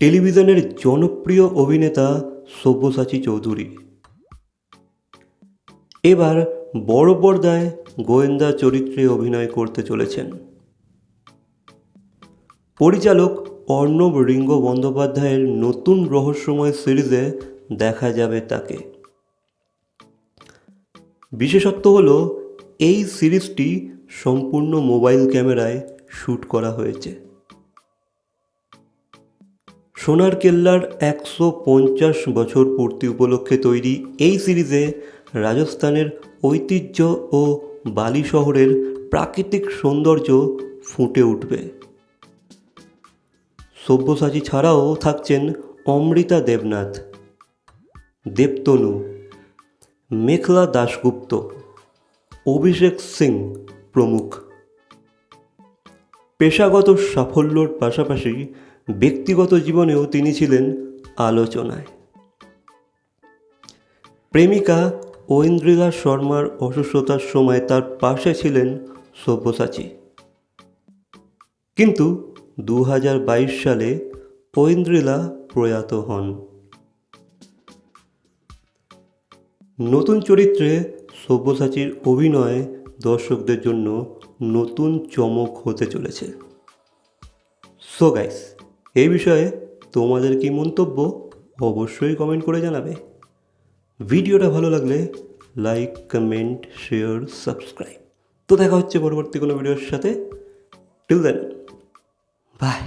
টেলিভিশনের জনপ্রিয় অভিনেতা সব্যসাচী চৌধুরী। এবার বড় পর্দায় গোয়েন্দা চরিত্রে অভিনয় করতে চলেছেন। পরিচালক অর্ণব রিঙ্গ বন্দ্যোপাধ্যায়ের নতুন রহস্যময় সিরিজে দেখা যাবে তাকে। বিশেষত্ব হল, এই সিরিজটি সম্পূর্ণ মোবাইল ক্যামেরায় শ্যুট করা হয়েছে। সোনার কেল্লার একশো পঞ্চাশ বছর পূর্তি উপলক্ষে তৈরি এই সিরিজে রাজস্থানের ঐতিহ্য ও বালি শহরের প্রাকৃতিক সৌন্দর্য ফুটে উঠবে। সব্যসাচী ছাড়াও থাকছেন অমৃতা দেবনাথ, দেবতনু, মেখলা দাশগুপ্ত, অভিষেক সিং প্রমুখ। পেশাগত সাফল্যর পাশাপাশি ব্যক্তিগত জীবনেও তিনি ছিলেন আলোচনায়। প্রেমিকা ঐন্দ্রিলা শর্মার অসুস্থতার সময় তার পাশে ছিলেন সব্যসাচী। কিন্তু দু হাজার বাইশ সালে ঐন্দ্রিলা প্রয়াত হন। নতুন চরিত্রে সব্যসাচীর অভিনয় দর্শকদের জন্য নতুন চমক হতে চলেছে। সো গাইস এই বিষয়ে তোমাদের কি মন্তব্য অবশ্যই কমেন্ট করে জানাবে। ভিডিওটা ভালো লাগলে লাইক কমেন্ট শেয়ার সাবস্ক্রাইব তো দেখা হচ্ছে পরবর্তী কোনো ভিডিওর সাথে। Till then by